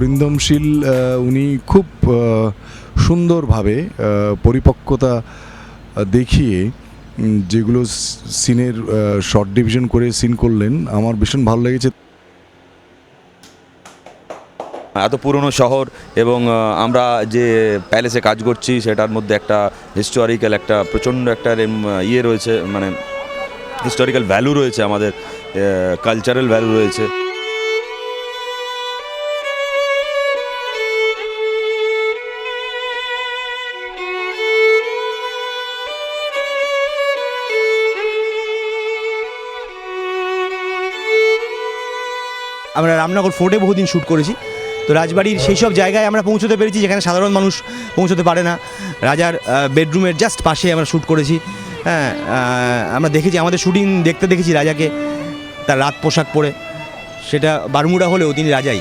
অরিন্দমশীল উনি খুব সুন্দরভাবে পরিপক্কতা দেখিয়ে যেগুলো সিনের শর্ট ডিভিশন করে সিন করলেন, আমার ভীষণ ভালো লেগেছে। এত পুরনো শহর এবং আমরা যে প্যালেসে কাজ করছি, সেটার মধ্যে একটা হিস্টোরিক্যাল একটা প্রচণ্ড একটা ইয়ে রয়েছে মানে হিস্টোরিক্যাল ভ্যালু রয়েছে আমাদের কালচারাল ভ্যালু রয়েছে। আমরা রামনগর ফোর্টে বহুদিন শ্যুট করেছি। তো রাজবাড়ির সেই সব জায়গায় আমরা পৌঁছতে পেরেছি যেখানে সাধারণ মানুষ পৌঁছতে পারে না। রাজার বেডরুমের জাস্ট পাশে আমরা শ্যুট করেছি। হ্যাঁ আমরা দেখেছি, আমাদের শ্যুটিং দেখতে দেখেছি রাজাকে, তার রাত পোশাক পরে। সেটা বারমুডা হলেও তিনি রাজাই।